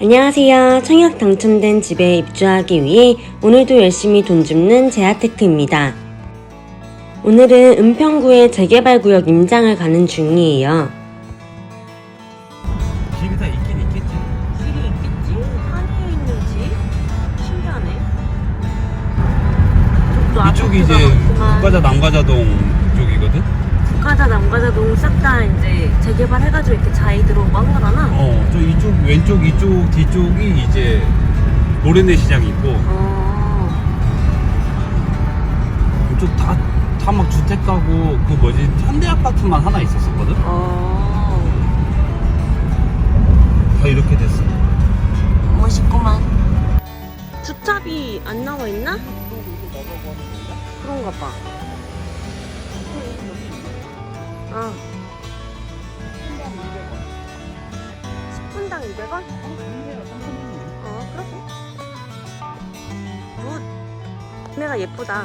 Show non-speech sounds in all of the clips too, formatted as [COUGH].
안녕하세요. 청약 당첨된 집에 입주하기 위해 오늘도 열심히 돈 줍는 제아테크입니다. 오늘은 은평구의 재개발 구역 임장을 가는 중이에요. 길이 다 있긴 있겠지. 길이 있겠지? 산에 있는 집? 신기하네. 이쪽이 이제 북가자 남가자동 쪽이거든. 북가자 남가자동 싹다 이제 재개발 해가지고 이렇게 자이 들어오고 한 거잖아. 어, 저 이쪽 왼쪽 이쪽 뒤쪽이 이제 모래내 시장이 있고 어. 이쪽 다 다 막 주택 가고 그 뭐지 현대 아파트만 하나 있었었거든. 어. 다 이렇게 됐어. 멋있구만. 주차비 안 나와 있나? 그런가 봐. 아. 10분당 200원? 어, 그렇게. 굿. 내가 예쁘다.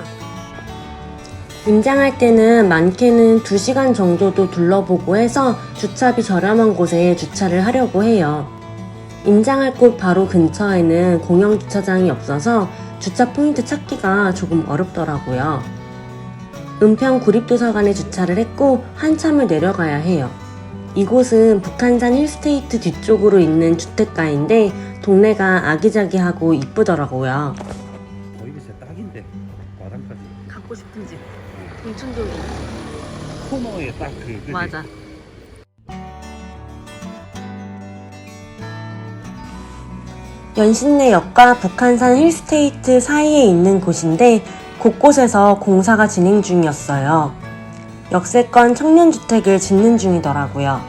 임장할 때는 많게는 2시간 정도도 둘러보고 해서 주차비 저렴한 곳에 주차를 하려고 해요. 임장할 곳 바로 근처에는 공영 주차장이 없어서 주차 포인트 찾기가 조금 어렵더라고요. 은평 구립도서관에 주차를 했고 한참을 내려가야 해요. 이곳은 북한산 힐스테이트 뒤쪽으로 있는 주택가인데 동네가 아기자기하고 이쁘더라고요. 어, 이게 진짜 딱인데 마당까지. 갖고 싶은 집. 동춘동이. 코너에 딱 그. 그지? 맞아. 연신내역과 북한산 힐스테이트 사이에 있는 곳인데 곳곳에서 공사가 진행 중이었어요. 역세권 청년주택을 짓는 중이더라고요.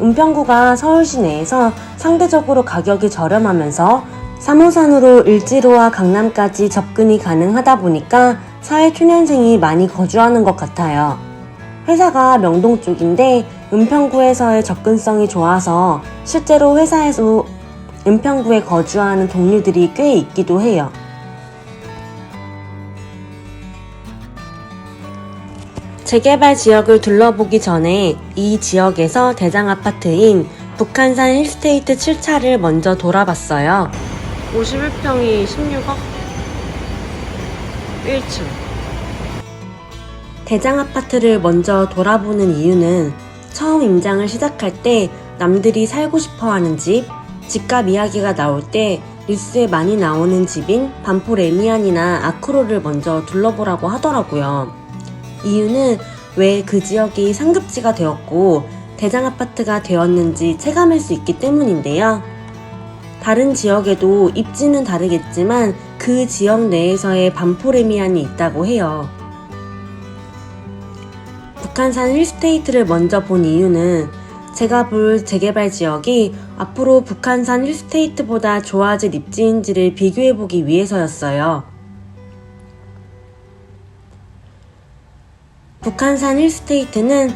은평구가 서울 시 내에서 상대적으로 가격이 저렴하면서 3호선으로 을지로와 강남까지 접근이 가능하다 보니까 사회초년생이 많이 거주하는 것 같아요. 회사가 명동 쪽인데 은평구에서의 접근성이 좋아서 실제로 회사에서 은평구에 거주하는 동료들이 꽤 있기도 해요. 재개발 지역을 둘러보기 전에 이 지역에서 대장 아파트인 북한산 힐스테이트 7차를 먼저 돌아봤어요. 51평이 16억? 1층. 대장 아파트를 먼저 돌아보는 이유는 처음 임장을 시작할 때 남들이 살고 싶어 하는 집, 집값 이야기가 나올 때 뉴스에 많이 나오는 집인 반포 레미안이나 아크로를 먼저 둘러보라고 하더라고요. 이유는 왜 그 지역이 상급지가 되었고 대장 아파트가 되었는지 체감할 수 있기 때문인데요. 다른 지역에도 입지는 다르겠지만 그 지역 내에서의 반포레미안이 있다고 해요. 북한산 힐스테이트를 먼저 본 이유는 제가 볼 재개발 지역이 앞으로 북한산 힐스테이트보다 좋아질 입지인지를 비교해보기 위해서였어요. 북한산 힐스테이트는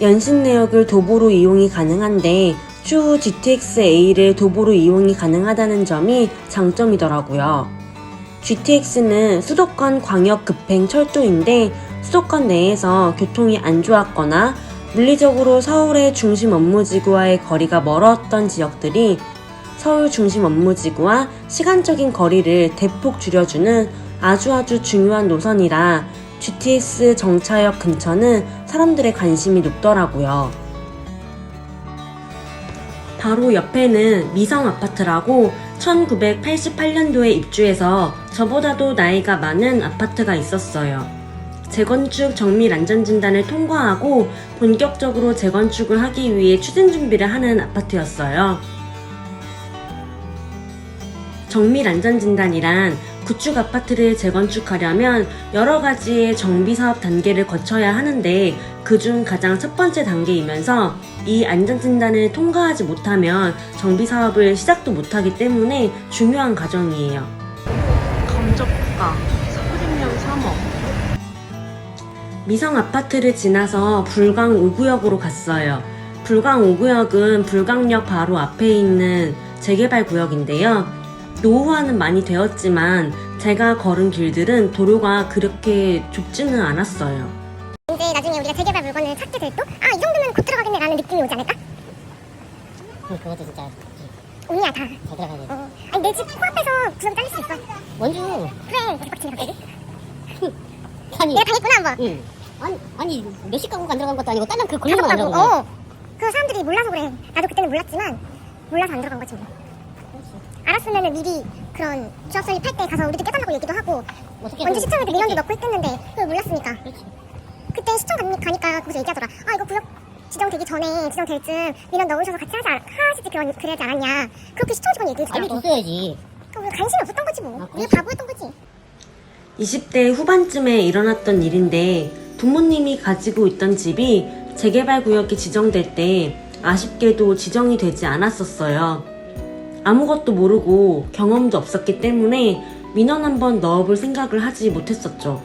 연신 내역을 도보로 이용이 가능한데 추후 GTX-A를 도보로 이용이 가능하다는 점이 장점이더라고요. GTX는 수도권 광역 급행 철도인데 수도권 내에서 교통이 안 좋았거나 물리적으로 서울의 중심 업무지구와의 거리가 멀었던 지역들이 서울 중심 업무지구와 시간적인 거리를 대폭 줄여주는 아주 아주 중요한 노선이라 GTX 정차역 근처는 사람들의 관심이 높더라고요. 바로 옆에는 미성 아파트라고 1988년도에 입주해서 저보다도 나이가 많은 아파트가 있었어요. 재건축 정밀 안전진단을 통과하고 본격적으로 재건축을 하기 위해 추진 준비를 하는 아파트였어요. 정밀 안전진단이란 구축 아파트를 재건축하려면 여러 가지의 정비 사업 단계를 거쳐야 하는데 그중 가장 첫 번째 단계이면서 이 안전진단을 통과하지 못하면 정비 사업을 시작도 못하기 때문에 중요한 과정이에요. 감정가 30년 3억 미성 아파트를 지나서 불강 5구역으로 갔어요. 불강 5구역은 불강역 바로 앞에 있는 재개발 구역인데요. 노후화는 많이 되었지만 제가 걸은 길들은 도로가 그렇게 좁지는 않았어요. 이제 나중에 우리가 재개발 물건을 찾게 될 또, 아, 이 정도면 곧 들어가겠네 라는 느낌이 오지 않을까? 그것도 진짜 온이야 다. 잘 들어가야 돼. 어. 아니 내 집 코앞에서 구석이 잘릴 수 있어. 원주. 그래 갑자기. [LAUGHS] 아니. 내가 당했구나 한번. 응. 아니 아니 몇십 가구가 안 들어간 것도 아니고 딸랑 그 걸리면 안. 들어간 거야. 어. 그 사람들이 몰라서 그래. 나도 그때는 몰랐지만 몰라서 안 들어간 거지 뭐. 알았으면은 미리 그런 조합 설립할 때 가서 우리도 껴달라고 얘기도 하고 어떻게 원주 그- 시청에도 민원도 넣고 했댔는데 그걸 몰랐으니까 그렇지. 그때 시청 가- 가니까 거기서 얘기하더라. 아 이거 구역 지정되기 전에 지정될 쯤 민원 넣으셔서 같이 하지 않, 하시지 그러, 그러지 않았냐. 그렇게 시청 직원이 얘기해 주더라고. 알려줬어야지. 그 우리가 관심이 없었던 거지 뭐. 아, 우리가. 바보였던 거지. 20대 후반쯤에 일어났던 일인데 부모님이 가지고 있던 집이 재개발 구역이 지정될 때 아쉽게도 지정이 되지 않았었어요. 아무것도 모르고 경험도 없었기 때문에 민원 한번 넣어볼 생각을 하지 못했었죠.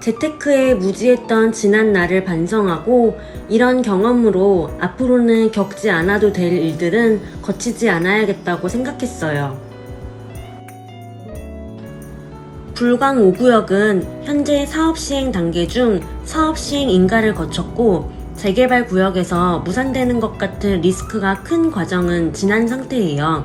재테크에 무지했던 지난 날을 반성하고 이런 경험으로 앞으로는 겪지 않아도 될 일들은 거치지 않아야겠다고 생각했어요. 불광 5구역은 현재 사업 시행 단계 중 사업 시행 인가를 거쳤고 재개발 구역에서 무산되는 것 같은 리스크가 큰 과정은 지난 상태예요.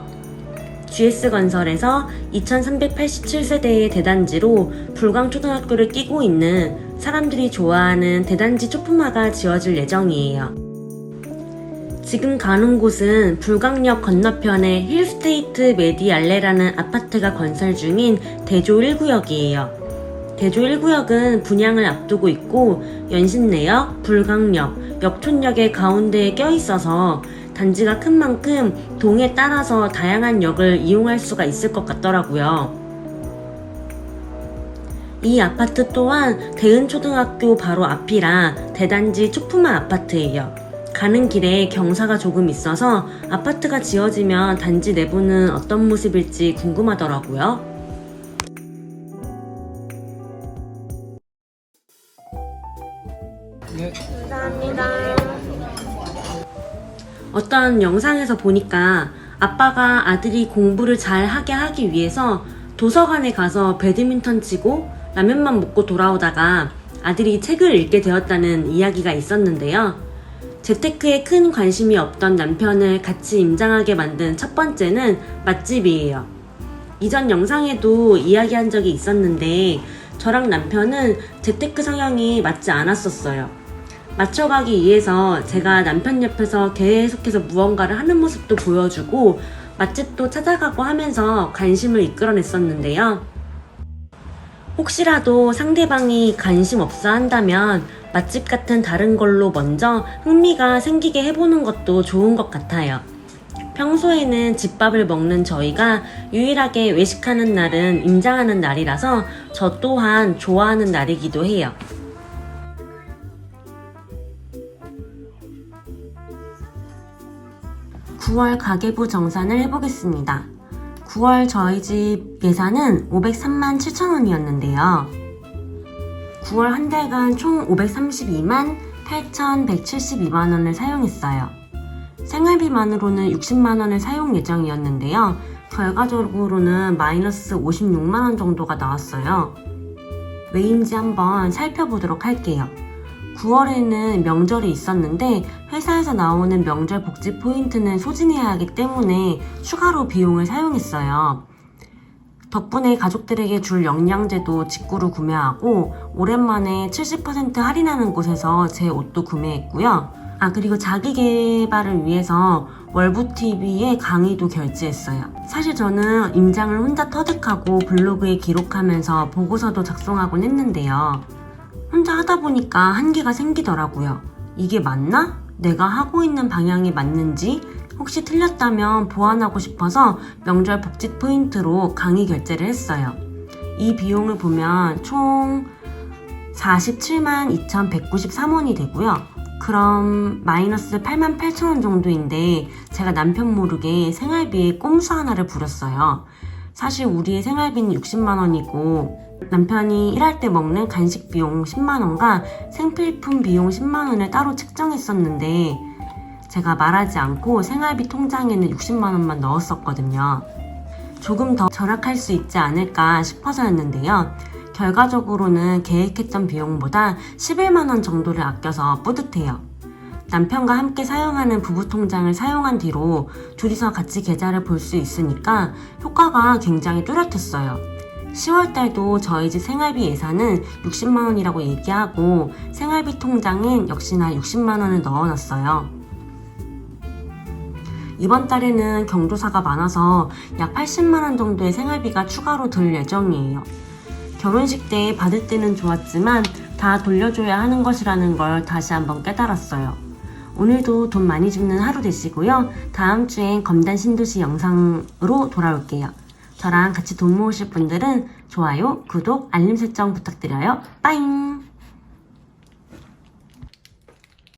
GS건설에서 2387세대의 대단지로 불광초등학교를 끼고 있는 사람들이 좋아하는 대단지 초품화가 지어질 예정이에요. 지금 가는 곳은 불광역 건너편의 힐스테이트 메디알레라는 아파트가 건설 중인 대조 1구역이에요. 대조 1구역은 분양을 앞두고 있고 연신내역, 불광역, 역촌역의 가운데에 껴있어서 단지가 큰 만큼 동에 따라서 다양한 역을 이용할 수가 있을 것 같더라고요. 이 아파트 또한 대은초등학교 바로 앞이라 대단지 초품화 아파트예요. 가는 길에 경사가 조금 있어서 아파트가 지어지면 단지 내부는 어떤 모습일지 궁금하더라고요. 어떤 영상에서 보니까 아빠가 아들이 공부를 잘 하게 하기 위해서 도서관에 가서 배드민턴 치고 라면만 먹고 돌아오다가 아들이 책을 읽게 되었다는 이야기가 있었는데요. 재테크에 큰 관심이 없던 남편을 같이 임장하게 만든 첫 번째는 맛집이에요. 이전 영상에도 이야기한 적이 있었는데 저랑 남편은 재테크 성향이 맞지 않았었어요. 맞춰가기 위해서 제가 남편 옆에서 계속해서 무언가를 하는 모습도 보여주고 맛집도 찾아가고 하면서 관심을 이끌어냈었는데요. 혹시라도 상대방이 관심 없어 한다면 맛집 같은 다른 걸로 먼저 흥미가 생기게 해보는 것도 좋은 것 같아요. 평소에는 집밥을 먹는 저희가 유일하게 외식하는 날은 임장하는 날이라서 저 또한 좋아하는 날이기도 해요. 9월 가계부 정산을 해보겠습니다. 9월 저희 집 예산은 503만 7천 원이었는데요. 9월 한 달간 총 532만 8,172만 원을 사용했어요. 생활비만으로는 60만 원을 사용 예정이었는데요. 결과적으로는 마이너스 56만 원 정도가 나왔어요. 왜인지 한번 살펴보도록 할게요. 9월에는 명절이 있었는데 회사에서 나오는 명절 복지 포인트는 소진해야 하기 때문에 추가로 비용을 사용했어요. 덕분에 가족들에게 줄 영양제도 직구로 구매하고 오랜만에 70% 할인하는 곳에서 제 옷도 구매했고요. 아 그리고 자기 개발을 위해서 월부TV에 강의도 결제했어요. 사실 저는 임장을 혼자 터득하고 블로그에 기록하면서 보고서도 작성하곤 했는데요. 혼자 하다 보니까 한계가 생기더라고요. 이게 맞나? 내가 하고 있는 방향이 맞는지 혹시 틀렸다면 보완하고 싶어서 명절 복지 포인트로 강의 결제를 했어요. 이 비용을 보면 총 47만 2,193원이 되고요. 그럼 마이너스 8만 8천 원 정도인데 제가 남편 모르게 생활비에 꼼수 하나를 부렸어요. 사실 우리의 생활비는 60만 원이고 남편이 일할 때 먹는 간식 비용 10만 원과 생필품 비용 10만 원을 따로 책정했었는데 제가 말하지 않고 생활비 통장에는 60만 원만 넣었었거든요. 조금 더 절약할 수 있지 않을까 싶어서였는데요. 결과적으로는 계획했던 비용보다 11만 원 정도를 아껴서 뿌듯해요. 남편과 함께 사용하는 부부 통장을 사용한 뒤로 둘이서 같이 계좌를 볼 수 있으니까 효과가 굉장히 뚜렷했어요. 10월 달도 저희 집 생활비 예산은 60만 원이라고 얘기하고 생활비 통장엔 역시나 60만 원을 넣어놨어요. 이번 달에는 경조사가 많아서 약 80만 원 정도의 생활비가 추가로 들 예정이에요. 결혼식 때 받을 때는 좋았지만 다 돌려줘야 하는 것이라는 걸 다시 한번 깨달았어요. 오늘도 돈 많이 줍는 하루 되시고요. 다음 주엔 검단 신도시 영상으로 돌아올게요. 저랑 같이 돈 모으실 분들은 좋아요, 구독, 알림 설정 부탁드려요. 빠잉!